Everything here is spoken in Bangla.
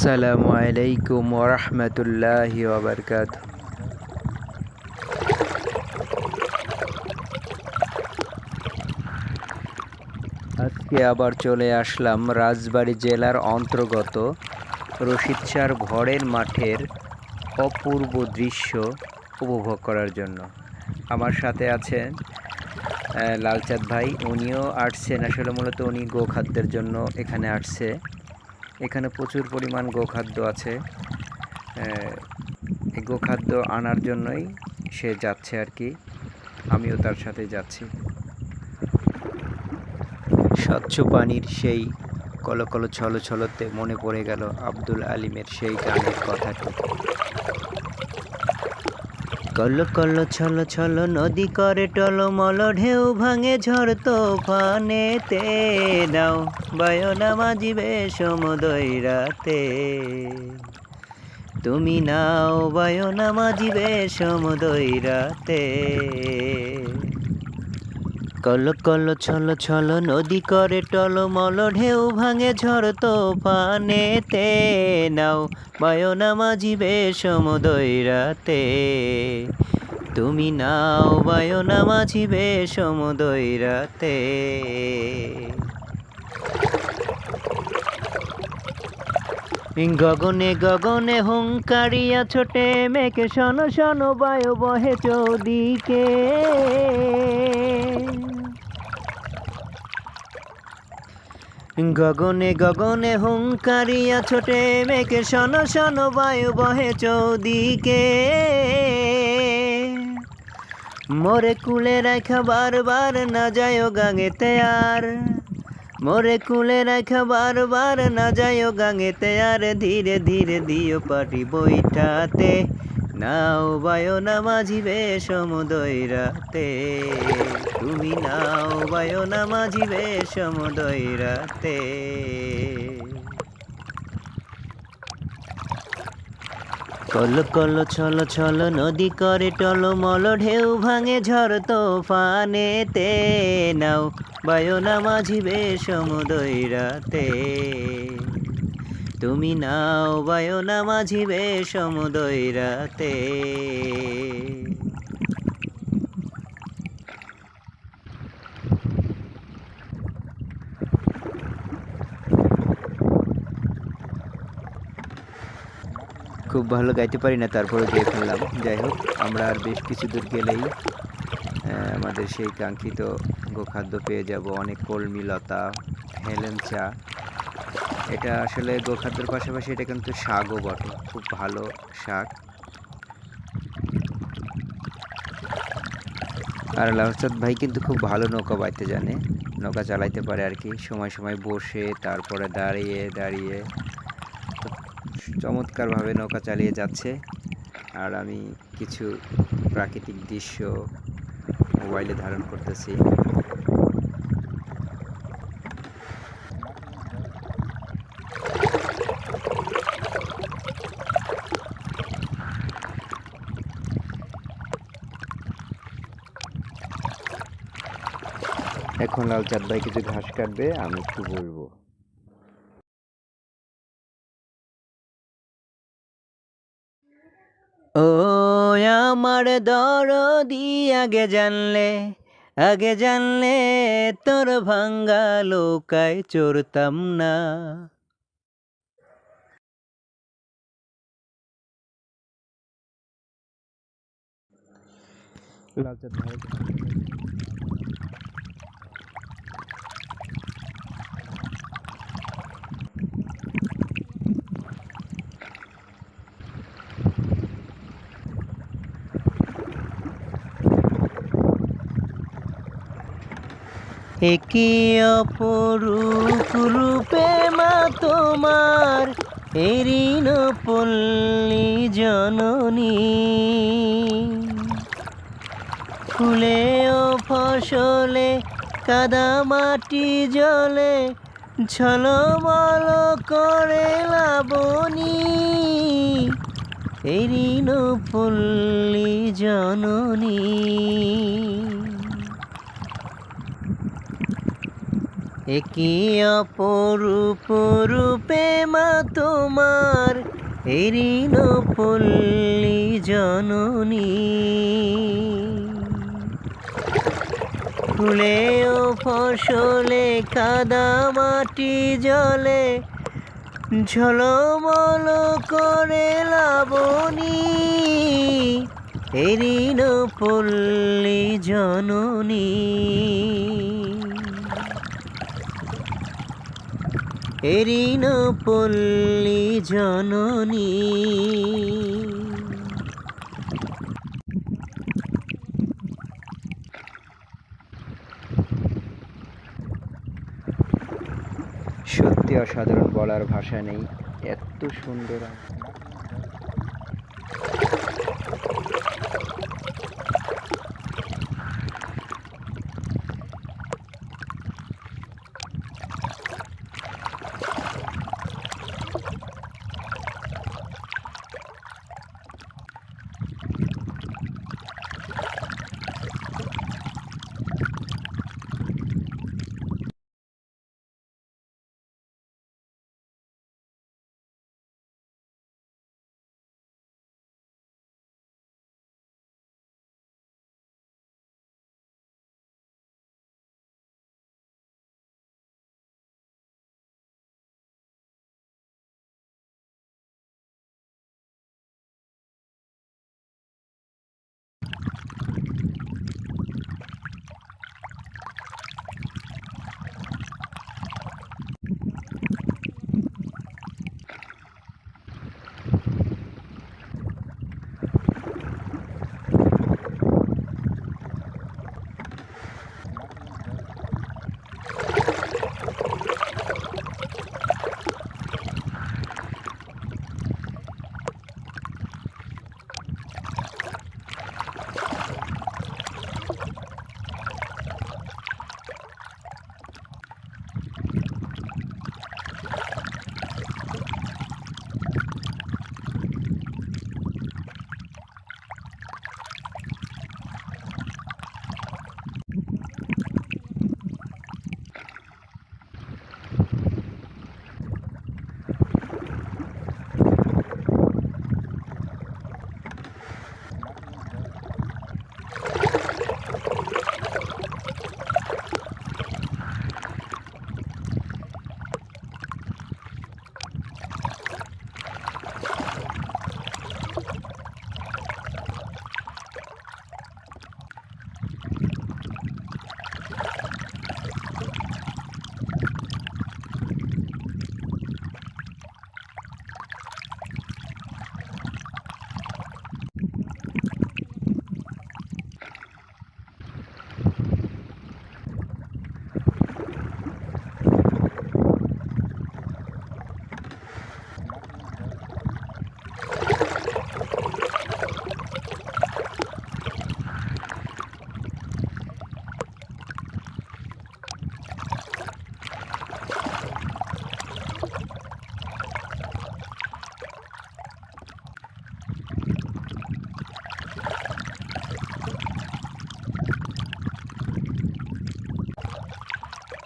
আসসালামু আলাইকুম ওরহমতুল্লাহি ওবরকাত। আজকে আবার চলে আসলাম রাজবাড়ী জেলার অন্তর্গত রশিদসার ঘরের মাঠের অপূর্ব দৃশ্য উপভোগ করার জন্য। আমার সাথে আছেন লালচাঁদ ভাই, উনিও আসছেন। আসলে মূলত উনি গোখাদ্যের জন্য এখানে আসছে। এখানে প্রচুর পরিমাণ গোখাদ্য আছে। এই গোখাদ্য আনার জন্যই সে যাচ্ছে আর কি। আমিও তার সাথে যাচ্ছি। স্বচ্ছ পানির সেই কল কল ছল ছলতে মনে পড়ে গেল আব্দুল আলিমের সেই গানের কথাটি। কল কল ছল ছল নদী করে টলমল, ঢেউ ভাঙে ঝড় তোফানেতে। নাও বায়না মাজিবে সমুদয় রাতে। তুমি নাও বায়না মাজিবে সমুদয় রাতে। কল কল ছল ছল নদী করে টলমল, ঢেউ ভাঙে ঝড় তো পানেতে নাও বায়না মাঝি সমুদয় রাতে। তুমি নাও বায়না মাঝিবে সমুদয় রাতে। গগনে গগনে হুঙ্কারিয়া ছোটে মেঘে শন শন, বায়ু বহে চৌদিকে। গগনে গগনে হুঙ্কারিয়া ছোটে মেঘে শন শন, বায়ু বহে চৌদিকে। মোরে কুলে রাখা বারবার না যায় গাঙেতে আর মোরে কুলে রাখা বারবার না যায় গাঙেতে, আর ধীরে ধীরে দিও পাটি বৈঠাতে। নাও বায়ো না মাঝিবে সমুদয় রাতে তুমি নাও বায়ো না মাঝিবে সমুদয় রাতে কল কল ছল ছল নদী করে টলমল, ঢেউ ভাঙে ঝড় তে নাও বায়না মাঝিবে সমুদয় রাতে তুমি নাও বায়না মাঝিবে সমুদয় রাতে খুব ভালো গাইতে পারি না তারপরে গিয়ে ফেললাম। যাই হোক আমরা আর বেশ কিছু দূর গেলেই আমাদের সেই কাঙ্ক্ষিত গোখাদ্য পেয়ে যাব। অনেক কলমি, লতা চা এটা আসলে গোখাদ্যের পাশাপাশি এটা কিন্তু শাকও বটে। খুব ভালো শাক। আর লালচাঁদ ভাই কিন্তু খুব ভালো নৌকা বাইতে জানে। নৌকা চালাইতে পারে আর কি। সময় সময় বসে, তারপরে দাঁড়িয়ে দাঁড়িয়ে। চমৎকারভাবে নৌকা চালিয়ে যাচ্ছে। আর আমি কিছু প্রাকৃতিক দৃশ্য মোবাইলে ধারণ করতেছি। এখন লালচাঁদ ভাই কিছু ঘাস কাটবে, আমি একটু বলব ও আমার দরদি আগে জানলে আগে জানলে তোর ভাঙ্গা লোকায় চড়তাম না। ভাই একি অপরূপ রূপে মা তোমার এরিন পল্লী জননী। ফুলে ও ফসলে কাদা মাটি জলে, ঝলমল করে লাবণী। এরিন পল্লী জননী। একই অপরূপ রূপে মা তোমার, এরিন পল্লী জননী। ফুলে ও ফসলে কাদা মাটি জলে, ঝলমল করে লাবণী। এরিন পল্লী জননী। এরিন পল্লী জননী। সত্যি অসাধারণ বলার ভাষা নেই এত সুন্দর